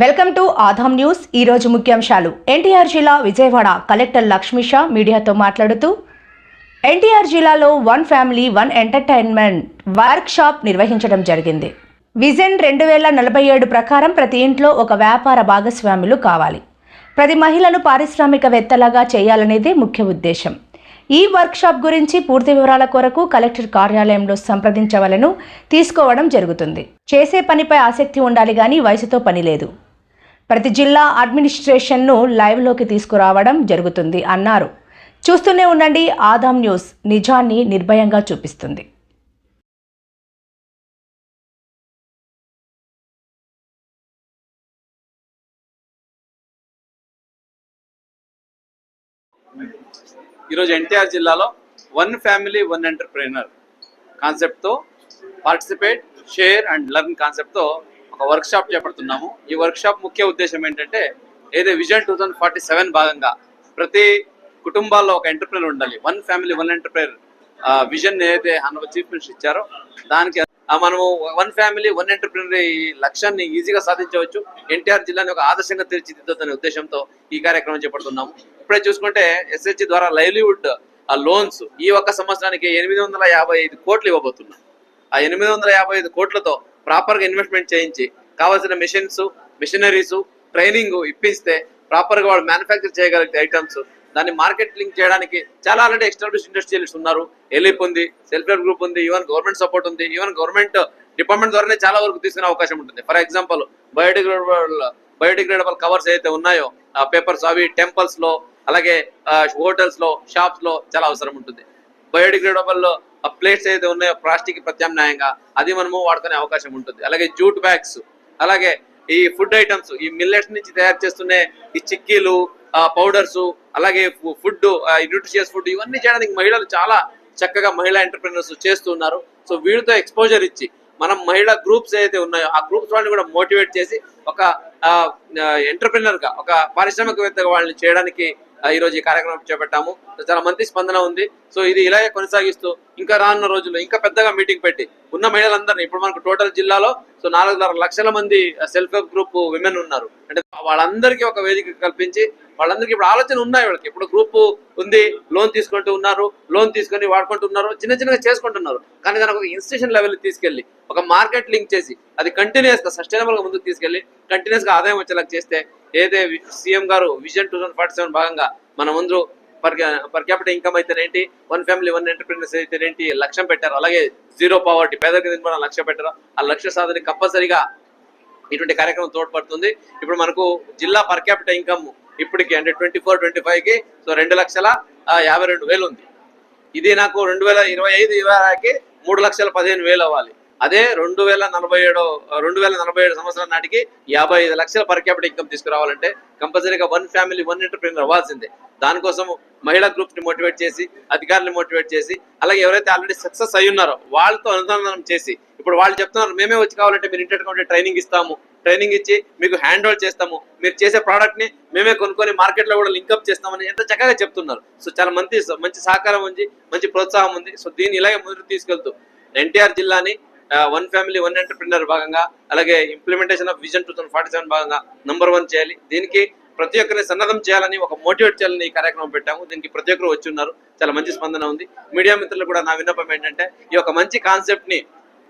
Welcome to Aadhan news. ఈరోజు ముఖ్యాంశాలు. ఎన్టీఆర్ జిల్లా విజయవాడ కలెక్టర్ లక్ష్మీషా మీడియాతో మాట్లాడుతూ ఎన్టీఆర్ జిల్లాలో one family one entertainment workshop నిర్వహించడం జరిగింది. విజన్ రెండు వేల నలభై ఏడు ప్రకారం ప్రతి ఇంట్లో ఒక వ్యాపార భాగస్వాములు కావాలి. ప్రతి మహిళను పారిశ్రామికవేత్తలాగా చేయాలనేదే ముఖ్య ఉద్దేశం. ఈ వర్క్షాప్ గురించి పూర్తి వివరాల కొరకు కలెక్టర్ కార్యాలయంలో సంప్రదించవలను తీసుకోవడం జరుగుతుంది. చేసే పనిపై ఆసక్తి ఉండాలి కానీ వయసుతో పని లేదు. ప్రతి జిల్లా అడ్మినిస్ట్రేషన్ను లైవ్లోకి తీసుకురావడం జరుగుతుంది అన్నారు. చూస్తూనే ఉండండి ఆదాం న్యూస్. నిజాన్ని నిర్భయంగా చూపిస్తుంది. ఈరోజు ఎన్టీఆర్ జిల్లాలో వన్ ఫ్యామిలీ వన్ ఎంటర్ప్రీనర్ కాన్సెప్ట్తో పార్టిసిపేట్ షేర్ అండ్ లెర్న్ కాన్సెప్ట్తో ఒక వర్క్షాప్ చేపడుతున్నాము. ఈ వర్క్షాప్ ముఖ్య ఉద్దేశం ఏంటంటే ఏదో vision two thousand forty seven భాగంగా ప్రతి కుటుంబాల్లో ఒక ఎంటర్ప్రైనర్ ఉండాలి. One family one entrepreneur vision ఏదైతే అన్న చీఫ్ మినిస్టర్ ఇచ్చారో దానికి మనము వన్ ఫ్యామిలీ వన్ ఎంటర్ప్రినర్ ఈ లక్ష్యాన్ని ఈజీగా సాధించవచ్చు. ఎన్టీఆర్ జిల్లాని ఒక ఆదర్శంగా తీర్చిదిద్దనే ఉద్దేశంతో ఈ కార్యక్రమం చేపడుతున్నాము ఇప్పుడే చూసుకుంటే ఎస్హెచ్ ద్వారా లైవ్లీవుడ్ ఆ లోన్స్ ఈ ఒక్క సంవత్సరానికి ఎనిమిది వందల యాభై ఐదు కోట్లు ఇవ్వబోతున్నాం. ఆ ఎనిమిది వందల యాభై ఐదు కోట్లతో ప్రాపర్గా ఇన్వెస్ట్మెంట్ చేయించి కావాల్సిన మిషన్స్ మిషనరీస్ ట్రైనింగ్ ఇప్పిస్తే ప్రాపర్గా వాళ్ళు మ్యానుఫ్యాక్చర్ చేయగలిగే ఐటమ్స్ దాన్ని మార్కెట్ లింక్ చేయడానికి చాలా ఆల్రెడీ ఎస్టాబ్లిష్ ఇండస్ట్రియలిస్ట్ ఉన్నారు. ఎలిప్ ఉంది సెల్ఫ్ హెల్ప్ గ్రూప్ ఉంది ఈవెన్ గవర్నమెంట్ సపోర్ట్ ఉంది ఈవెన్ గవర్నమెంట్ డిపార్ట్మెంట్ ద్వారానే చాలా వరకు తీసుకునే అవకాశం ఉంటుంది. For example biodegradable biodegradable covers ఏదైతే ఉన్నాయో ఆ పేపర్స్ అవి టెంపుల్స్లో అలాగే హోటల్స్లో షాప్స్లో చాలా అవసరం ఉంటుంది. బయోడిగ్రేడబుల్ ప్లేట్స్ ఏదైతే ఉన్నాయో ప్లాస్టిక్ ప్రత్యామ్నాయంగా అది మనము వాడుకునే అవకాశం ఉంటుంది. అలాగే జూట్ బ్యాగ్స్ అలాగే ఈ ఫుడ్ ఐటమ్స్ ఈ మిల్లెట్స్ నుంచి తయారు చేస్తున్న ఈ చిక్కీలు పౌడర్స్ అలాగే ఫుడ్ న్యూట్రిషియస్ ఫుడ్ ఇవన్నీ చేయడానికి మహిళలు చాలా చక్కగా మహిళా ఎంటర్ప్రినర్స్ చేస్తున్నారు సో వీళ్ళతో ఎక్స్పోజర్ ఇచ్చి మనం మహిళా గ్రూప్స్ ఏదైతే ఉన్నాయో ఆ గ్రూప్స్ వాళ్ళని కూడా మోటివేట్ చేసి ఒక ఎంటర్ప్రినర్గా ఒక పారిశ్రామికవేత్తగా వాళ్ళని చేయడానికి ఈరోజు ఈ రోజు కార్యక్రమం చేపట్టాము. చాలా మంచి స్పందన ఉంది. సో ఇది ఇలాగే కొనసాగిస్తూ ఇంకా రానున్న రోజుల్లో ఇంకా పెద్దగా మీటింగ్ పెట్టి ఉన్న మహిళలందరినీ ఇప్పుడు మనకు టోటల్ జిల్లాలో సో నాలుగున్నర లక్షల మంది సెల్ఫ్ హెల్ప్ గ్రూప్ విమెన్ ఉన్నారు. అంటే వాళ్ళందరికీ ఒక వేదిక కల్పించి వాళ్ళందరికీ ఇప్పుడు ఆలోచన ఉన్నాయి వాళ్ళకి. ఇప్పుడు గ్రూప్ ఉంది లోన్ తీసుకుంటూ ఉన్నారు లోన్ తీసుకొని వాడుకుంటున్నారు చిన్న చిన్నగా చేసుకుంటున్నారు. కానీ దానికి ఒక ఇన్స్టిట్యూషన్ లెవెల్ తీసుకెళ్ళి ఒక మార్కెట్ లింక్ చేసి అది కంటిన్యూస్గా సస్టైనబుల్గా ముందుకు తీసుకెళ్ళి కంటిన్యూస్గా ఆదాయం వచ్చేలా చేస్తే ఏదే సీఎం గారు విజన్ టూ ఫార్టీ సెవెన్ భాగంగా మన ముందు పర్ పర్ క్యాపిటల్ ఇన్కమ్ అయితేనేంటి వన్ ఫ్యామిలీ వన్ ఎంటర్ప్రీనర్స్ అయితేనేంటి లక్ష్యం పెట్టారు. అలాగే జీరో పావర్టీ పేదరిక నిర్మాణం లక్ష్యం పెట్టారు. ఆ లక్ష్య సాధన కంపల్సరీగా ఇటువంటి కార్యక్రమం తోడ్పడుతుంది. ఇప్పుడు మనకు జిల్లా పర్ క్యాపిటల్ ఇన్కమ్ ఇప్పటికి అంటే ట్వంటీ ఫోర్ ట్వంటీ ఫైవ్కి సో రెండు లక్షల యాభై రెండు వేలు ఉంది. ఇది నాకు రెండు వేల ఇరవై ఐదు ఇరవైకి మూడు లక్షల పదిహేను వేలు అవ్వాలి. అదే రెండు వేల నలభై ఏడు రెండు వేల నలభై ఏడు సంవత్సరాల నాటికి యాభై ఐదు లక్షల పర్ క్యాపిటల్ ఇన్కమ్ తీసుకురావాలంటే కంపల్సరీగా వన్ ఫ్యామిలీ వన్ ఎంటర్ప్రీనర్ అవ్వాల్సిందే. దానికోసం మహిళా గ్రూప్ని మోటివేట్ చేసి అధికారులు మోటివేట్ చేసి అలాగే ఎవరైతే ఆల్రెడీ సక్సెస్ అయి ఉన్నారో వాళ్ళతో అనుసంధానం చేసి ఇప్పుడు వాళ్ళు చెప్తున్నారు మేమే వచ్చి కావాలంటే మీరు ఇంటర్ ట్రైనింగ్ ఇస్తాము. ట్రైనింగ్ ఇచ్చి మీకు హ్యాండ్ ఓవర్ చేస్తాము. మీరు చేసే ప్రోడక్ట్ని మేమే కొనుక్కొని మార్కెట్లో కూడా లింకప్ చేస్తామని ఎంత చక్కగా చెప్తున్నారు. సో చాలా మంచి మంచి సహకారం ఉంది మంచి ప్రోత్సాహం ఉంది. సో దీన్ని ఇలాగే ముందుకు తీసుకెళ్తూ ఎన్టీఆర్ జిల్లాని వన్ ఫ్యామిలీ వన్ ఎంటర్ప్రినర్ భాగంగా అలాగే implementation of vision two thousand forty seven భాగంగా నంబర్ వన్ చేయాలి. దీనికి ప్రతి ఒక్కరిని సన్నద్ధం చేయాలని ఒక మోటివేట్ చేయాలని ఈ కార్యక్రమం పెట్టాము. దీనికి ప్రతి ఒక్కరు వచ్చి ఉన్నారు. చాలా మంచి స్పందన ఉంది. మీడియా మిత్రులు కూడా నా విన్నపం ఏంటంటే ఈ యొక్క మంచి కాన్సెప్ట్ని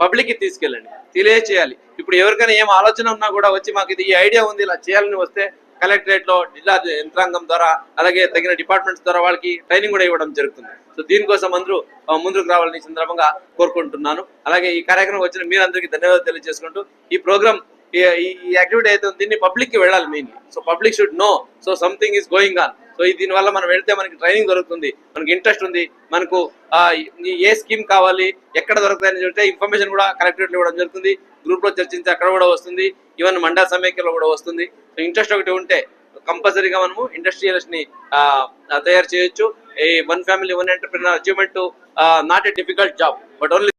పబ్లిక్కి తీసుకెళ్ళండి. తెలియచేయాలి. ఇప్పుడు ఎవరికైనా ఏం ఆలోచన ఉన్నా కూడా వచ్చి మాకు ఇది ఈ ఐడియా ఉంది ఇలా చేయాలని వస్తే కలెక్టరేట్లో జిల్లా యంత్రాంగం ద్వారా అలాగే తగిన డిపార్ట్మెంట్స్ ద్వారా వాళ్ళకి ట్రైనింగ్ కూడా ఇవ్వడం జరుగుతుంది. సో దీనికోసం అందరూ ముందుకు రావాలని సందర్భంగా కోరుకుంటున్నాను. అలాగే ఈ కార్యక్రమం వచ్చిన మీరందరికీ ధన్యవాదాలు తెలియజేసుకుంటూ ఈ ప్రోగ్రామ్ ఈ యాక్టివిటీ అయితే దీన్ని పబ్లిక్కి వెళ్ళాలి mainly. So public should know so something is going on. So దీని వల్ల మనం వెళ్తే మనకి ట్రైనింగ్ దొరుకుతుంది. మనకి ఇంట్రెస్ట్ ఉంది. మనకు ఏ స్కీమ్ కావాలి ఎక్కడ దొరుకుతాయని చెప్తే ఇన్ఫర్మేషన్ కూడా కలెక్టరేట్లో ఇవ్వడం జరుగుతుంది. గ్రూప్లో చర్చించి అక్కడ కూడా వస్తుంది. ఈవెన్ మండల సమైక్యలో కూడా వస్తుంది. సో ఇంట్రెస్ట్ ఒకటి ఉంటే కంపల్సరీగా మనము ఇండస్ట్రియలిస్ట్ని తయారు చేయొచ్చు. ఈ one family one entrepreneur achievement not a difficult job but only